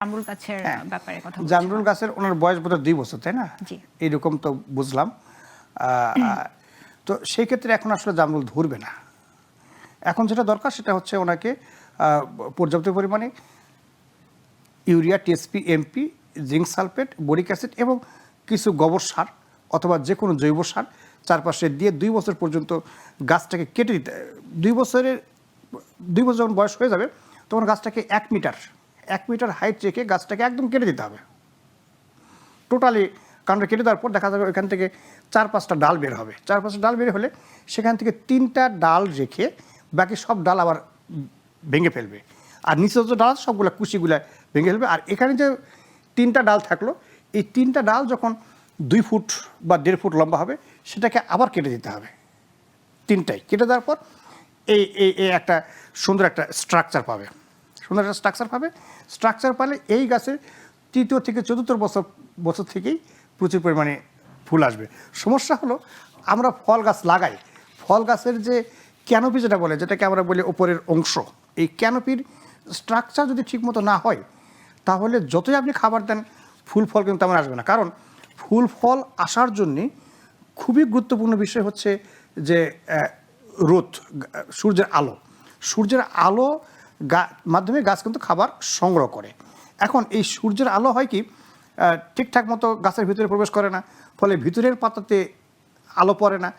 জামরুল গাছের হ্যাঁ। ব্যাপারে কথা। জামরুল গাছের ওনার বয়স বোধহয় দুই বছর তাই না জি। এইরকম তো বুঝলাম তো সেই ক্ষেত্রে এখন আসলে জামরুল ধরবে না এখন যেটা দরকার সেটা হচ্ছে ওনাকে পর্যাপ্ত পরিমাণে urea TSP MP zinc sulphate boric acid এবং কিছু গোবর সার অথবা যে কোনো জৈব সার চারপাশে দিয়ে দুই বছর পর্যন্ত গাছটাকে কেটে দিতে দুই বছরের দুই বছর যখন বয়স হয়ে যাবে তখন গাছটাকে এক মিটার এক মিটার হাইট রেখে গাছটাকে একদম কেটে দিতে হবে। টোটালি কাণ্ডটা কেটে দেওয়ার পর দেখা যাবে ওইখান থেকে চার পাঁচটা ডাল বের হবে। চার পাঁচটা ডাল বের হলে সেখান থেকে তিনটা ডাল রেখে বাকি সব ডাল আবার ভেঙে ফেলবে। আর নিচে যে ডাল সবগুলো কুচিগুলা ভেঙে ফেলবে। আর এখানে যে তিনটা ডাল থাকল, এই তিনটা ডাল যখন দুই ফুট বা দেড় ফুট লম্বা হবে, সেটাকে আবার কেটে দিতে হবে। তিনটাই। কেটে দেওয়ার পর এই এই একটা সুন্দর একটা স্ট্রাকচার পাবে। সুন্দর একটা স্ট্রাকচার পাবে। স্ট্রাকচার পালে এই গাছের তৃতীয় থেকে চতুর্থ বছর বছর থেকেই প্রচুর পরিমাণে ফুল আসবে। সমস্যা হলো আমরা ফল গাছ লাগাই। ফল গাছের যে ক্যানোপি যেটা বলে, যেটাকে আমরা বলি ওপরের অংশ, এই ক্যানোপির স্ট্রাকচার যদি ঠিকমতো না হয়, তাহলে যতই আপনি খাবার দেন, ফুল ফল কিন্তু তেমন আসবে না। কারণ ফুল ফল আসার জন্যে খুবই গুরুত্বপূর্ণ বিষয় হচ্ছে যে রোদ সূর্যের আলো। সূর্যের আলো মাধ্যমে গাছ কিন্তু খাবার সংগ্রহ করে। এখন এই সূর্যের আলো হয় কি ঠিকঠাক মতো গাছের ভিতরে প্রবেশ করে না, ফলে ভিতরের পাতাতে আলো পড়ে না।